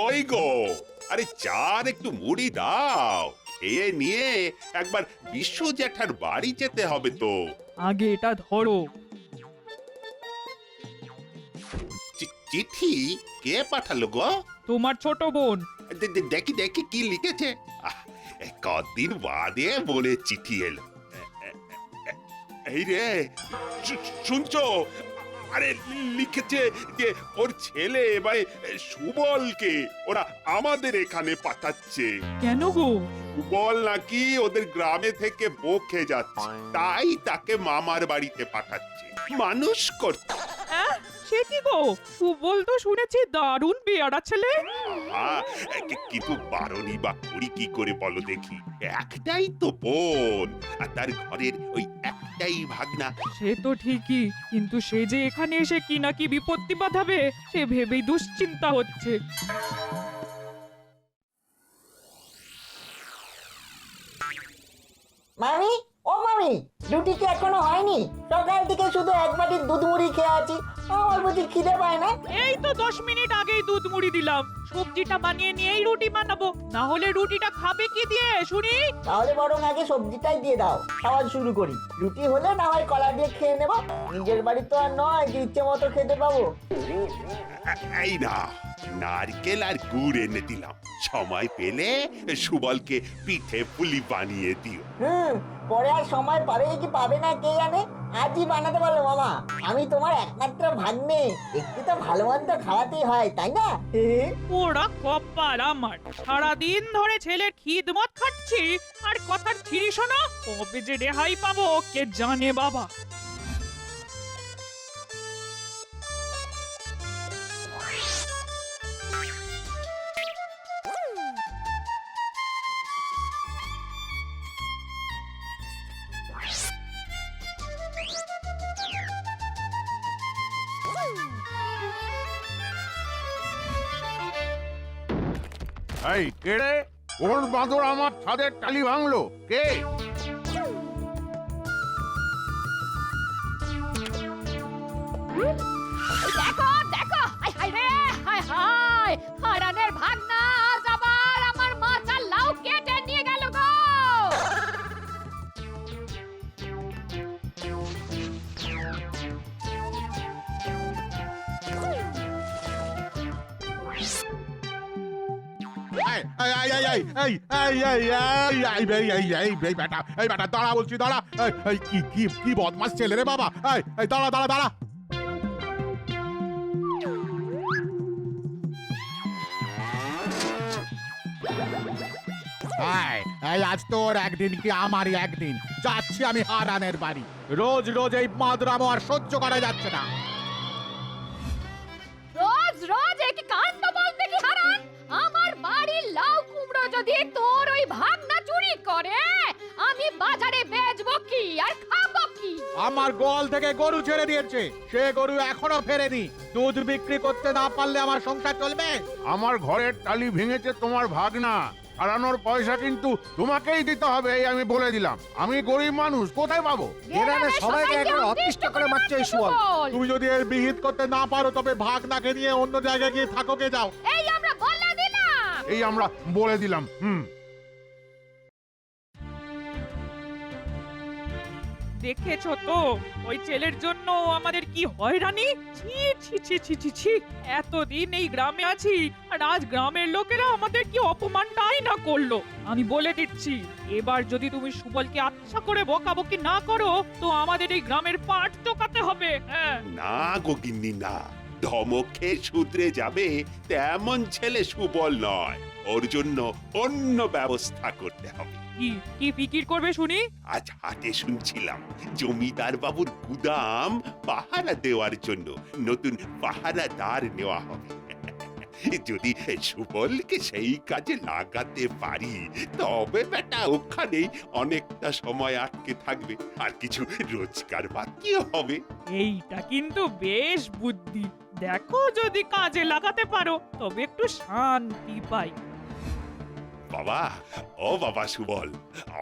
কই গো? আরে চার একটু মুড়ি দাও। খেয়ে নিয়ে একবার বিশ্ব জ্যাঠার বাড়ি যেতে হবে তো। আগে এটা ধরো। চি- চিঠি কে পাঠালো গো? তোমার ছোট বোন। দে- দে- দেখি দেখি কি লিখেছে। আহ, কদিন বাদে বলে চিঠি এলো। এই রে শু- শুনছো? আরে লিখেছে যে ওর ছেলে এবারে সুবলকে ওরা আমাদের এখানে পাঠাচ্ছে। কেন গো? সুবল নাকি ওদের গ্রামে থেকে বকে যাচ্ছে তাই তাকে মামার বাড়িতে পাঠাচ্ছে। মানুষ করতে আহ, সে কি গো? সুবল তো শুনেছি দারুণ বেয়ারা ছেলে। কিন্তু বারণই বা করি কি করে বলো দেখি? একটাই তো বোন আর তার ঘরের ওই একটাই ভাগনা। সে তো ঠিকই কিন্তু সে যে এখানে এসে কি না কি বিপত্তি বাঁধাবে সে ভেবেই দুশ্চিন্তা হচ্ছে। মামি? ও মামি রুটি কি এখনও হয়নি? সকাল থেকে শুধু এক বাটি দুধ মুড়ি খেয়ে আছি। আমার বুঝি খিদে পায় না? এই তো দশ মিনিট আগেই দুধ মুড়ি দিলাম। সবজিটা বানিয়ে নিয়েই রুটি বানাবো। না হলে রুটিটা খাবে কি দিয়ে শুনি? তাহলে বরং আগে সবজিটাই দিয়ে দাও। খাওয়া শুরু করি। রুটি হলে না হয় কলা দিয়ে খেয়ে নেব। নিজের বাড়ি তো আর নয় যে ইচ্ছে মতো খেতে পাবো। এই না নারকেল আর গুড় এনে দিলাম। সময় পেলে সুবলকে পিঠে পুলি বানিয়ে দিও। হুম পরে আর সময় পাবে কি পাবে না কে জানে? আজই বানাতে পারল মামা আমি তোমার একমাত্র ভাগ্নে। একটু তো ভালো মন্দ খাওয়াতেই হয় তাই না? ওরা কপাল আমার। সারাদিন ধরে ছেলের খিদমত খাচ্ছি আর কথার ছিরি শোনো কবে যে রেহাই পাবো কে জানে বাবা। এই কে রে কোন বাঁদর আমার ছাদের টালি ভাঙলো কে দেখো দেখো হাই হাই রে হাই হাই হারানের এই, এই, আজ তোর একদিন কি আমারই একদিন যাচ্ছি আমি হারানের বাড়ি রোজ রোজ এই মাদরামো আর সহ্য করা যাচ্ছে না যদি তোর ওই ভাগনা চুরি করে আমি বাজারে বেচবো কি আর খাব কি? আমার গোয়াল থেকে গরু ছেড়ে দিয়েছে। সে গরু এখনও ফেরেনি। দুধ বিক্রি করতে না পারলে আমার সংসার চলবে? আমার ঘরের টালি ভেঙেছে তোমার ভাগনা। হারানোর পয়সা কিন্তু তোমাকেই দিতে হবে এই আমি বলে দিলাম। আমি গরিব মানুষ কোথায় পাবো? গ্রামের সবাইকে এখন অতিষ্ঠ করে মারছে এই সুবল তুমি যদি এর বিহিত করতে না পারো তবে ভাগ ভাগনাকে নিয়ে অন্য জায়গায় গিয়ে থাকোকে যাও। এই আমরা এই আমরা বলে দিলাম হুম। দেখেছ তো? ওই ছেলের জন্য আমাদের কি হয়রানি ছি ছি ছি ছি ছি ছি। এতদিন এই গ্রামে আছি আর আজ গ্রামের লোকেরা আমাদের কি অপমানটাই না করল? আমি বলে দিচ্ছি এবার যদি তুমি সুবলকে আচ্ছা করে বকাবকি না করো তো আমাদের এই গ্রামের পাট চোকাতে হবে হ্যাঁ। না গোগিন্নি না। ধমকে শুধরে যাবে তেমন ছেলে সুবল নয়। ওর জন্য অন্য ব্যবস্থা করতে হবে। কি কি ফিকির করবে শুনি? আজ হাটে শুনছিলাম জমিদার বাবুর গুদাম পাহারা দেওয়ার জন্য নতুন পাহারাদার নেওয়া হবে। যদি সুবলকে সেই কাজে লাগাতে পারি তবে বেটা ওখানেই অনেকটা সময় আটকে থাকবে আর কিছু রোজগার বাকিও হবে। এইটা কিন্তু বেশ বুদ্ধি। দেখো যদি কাজে লাগাতে পারো তবে একটু শান্তি পাই। বাবা ও বাবা সুবল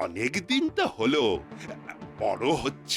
অনেক দিন তো হলো বড় হচ্ছ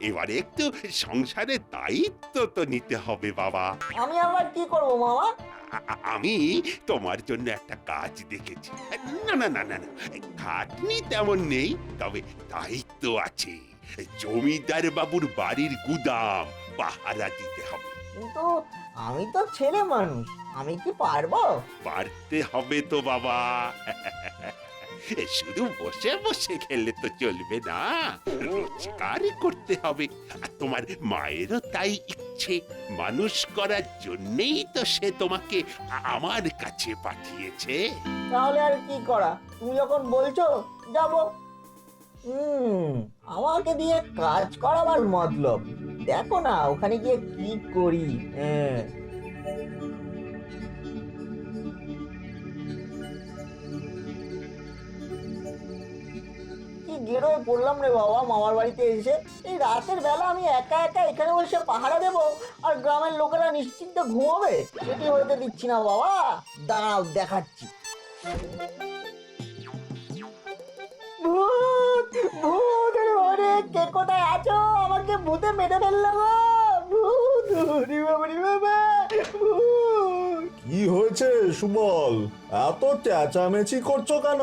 এবারে একটু সংসারের দায়িত্ব তো নিতে হবে বাবা। আমি আবার কি করব মামা? আ- আমি তোমার জন্য একটা কাজ দেখেছি। না না না না না খাটনি তেমন নেই তবে দায়িত্ব আছে। জমিদার বাবুর বাড়ির গুদাম পাহারা দিতে হবে। কিন্তু আমি তো ছেলে মানুষ আমি কি পারব? পারতে হবে তো বাবা। শুধু বসে বসে খেলে তো চলবে না রোজগার করতে হবে। আর তোমার মায়েরও তাই ইচ্ছে মানুষ করার জন্যেই তো সে তোমাকে আমার কাছে পাঠিয়েছে। তাহলে আর কি করা? তুমি যখন বলছো যাব। হুম আমাকে দিয়ে কাজ করাবার মতলব। দেখো না, ওখানে গিয়ে কি করি? হ্যাঁ। পড়লাম রে বাবা মামার বাড়িতে এসে? এই রাতের বেলা আমি একা একা এখানে বসে পাহারা দেবো আর গ্রামের লোকেরা নিশ্চিন্তে ঘুমোবে? সেটি হতে দিচ্ছি না বাবা। দাঁড়াও, দেখাচ্ছি। ভূত ভূত আরে কে কোথায় আছো? আমাকে ভূতে মেরে ফেলল গো। ভূত বাবা রে বাবা কি হয়েছে সুবল এত চেঁচামেচি করছ কেন?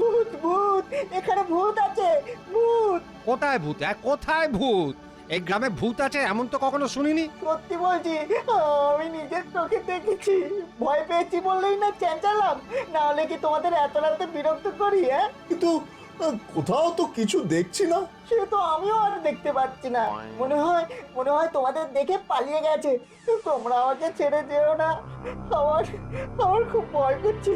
ভূত ভূত এখানে ভূত আছে ভূত। কোথায় ভূত? হ্যাঁ কোথায় ভূত? এই গ্রামে ভূত আছে এমন তো কখনো শুনিনি? সত্যি বলছি আমি নিজের চোখে দেখেছি। ভয় পেয়েছি বললেই না চেঁচালাম। না হলে কি তোমাদের এত রাতে বিরক্ত করি হ্যাঁ? কিন্তু কোথাও তো কিছু দেখছি না। সে তো আমিও আর দেখতে পাচ্ছি না। মনে হয় মনে হয় তোমাদের দেখে পালিয়ে গেছে। তোমরা আমাকে ছেড়ে যেও না। আমার আমার খুব ভয় করছে।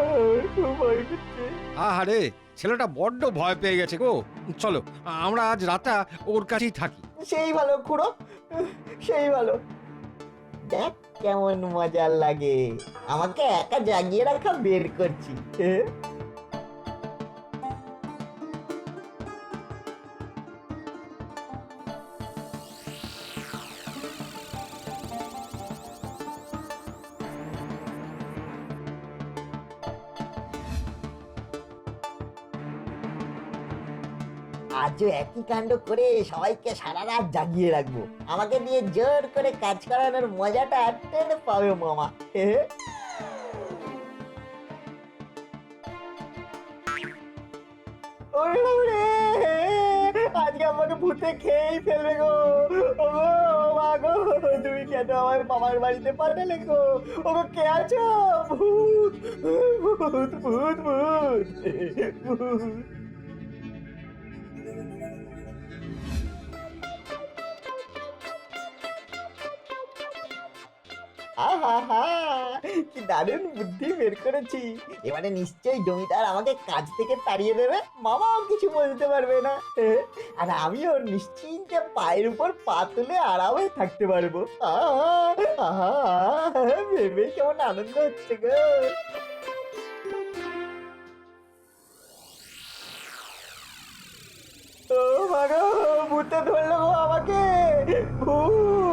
আমার খুব ভয় করছে। আহারে ছেলেটা বড্ড ভয় পেয়ে গেছে গো। চলো আমরা আজ রাতটা ওর কাছেই থাকি। সেই ভালো খুড়ো। সেই ভালো। দেখ কেমন মজার লাগে। আমাকে একা জাগিয়ে রাখা বের করছি। আজও একই কাণ্ড করে সবাইকে সারা রাত জাগিয়ে রাখব। আমাকে দিয়ে জোর করে কাজ করানোর মজাটা টেনে পাবে মামা। আজকে আমাকে ভূতে খেয়েই ফেলবে গো। ও মা গো, তুমি কেন আমার মামার বাড়িতে পাঠালে গো? ও গো কে আছো? ভূত ভূত ভূত ভূত। কি দারুণ বুদ্ধি বের করেছি। এবারে নিশ্চয়ই জমিদার আমাকে কাজ থেকে তাড়িয়ে দেবে মামাও কিছু বলতে পারবে না। আর আমিও নিশ্চিন্তে পায়ের উপর পা তুলে আরামে থাকতে পারব। আহা, ভেবে কেমন আনন্দ হচ্ছে গো। ও মাগো ভূতে ধরলো আমাকে। ভূত।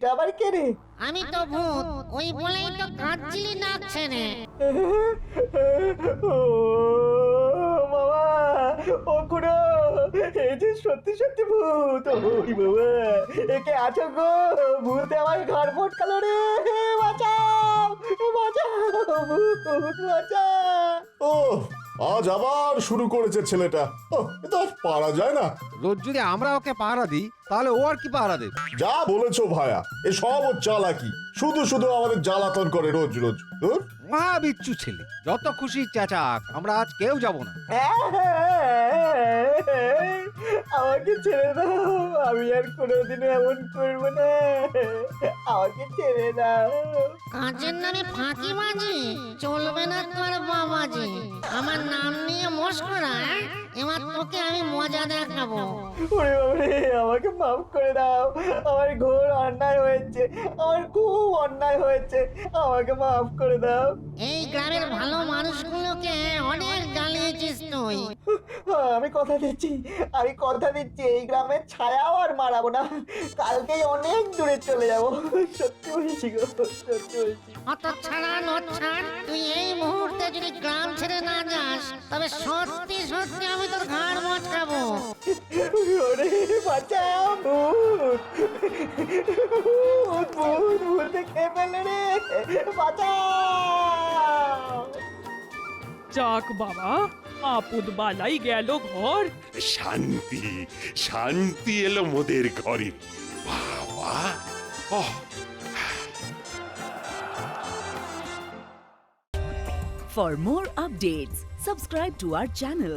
এইটা আবার কে রে? আমি তো ভূত ওই বলেই তো কাঁদছিলি নাক ছেড়ে ও বাবা ও খুড়ো এই যে সত্যি সত্যি ভূত ওই বাবা একে আছো গো? ভূতে আমার ঘর ফটকালো রে বাঁচাও বাঁচাও ভূত বাঁচাও। ও আজ আবার শুরু করেছে ছেলেটা। ওহ, এ তো আর পারা যায় না। রোজ যদি আমরা ওকে পাহারা দিই তাহলে ও আর কি পাহারা দেবে? যা বলেছ ভায়া এ সব ওর চালাকি। শুধু শুধু আমাদের জ্বালাতন করে রোজ রোজ। ধুর। মহা বিচ্ছু ছেলে যত খুশি চেঁচাক আমরা আজ কেউ যাব না। আমাকে ছেড়ে দাও আমি আর কোনোদিনও এমন করব না। আমাকে ছেড়ে দাও। কাজের নামে ফাঁকি বাজি চলবে না বাবাজি আমার নাম নিয়ে মস্করা হ্যাঁ? এবার তোকে আমি মজা দেখাবো ওরে আমাকে মাফ করে দাও। আমার ঘোর অন্যায় হয়েছে। আমার খুব অন্যায় হয়েছে। আমাকে মাফ করে দাও। এই গ্রামের ভালো মানুষগুলোকে অনেক জ্বালিয়েছিস তুই। হ্যাঁ, আমি কথা দিচ্ছি। আমি কথা দিচ্ছি এই গ্রামের ছায়াও আর মারাবো না। কালকেই অনেক দূরে চলে যাব। সত্যি বলছি গো সত্যি বলছি। অত ছাড়া তুই এই মুহূর্তে যদি গ্রাম ছেড়ে না যাস তবে সত্যি সত্যি আমি তোর ঘাড় মচকাবো ওরে বাঁচাও ভূত ভূত ভূত ভূত খেয়ে ফেলে রে বাঁচাও যাক বাবা আপদ বালাই গেল ঘর শান্তি শান্তি এলো মোদের ঘরে বাবা ওহ For more updates, subscribe to our channel,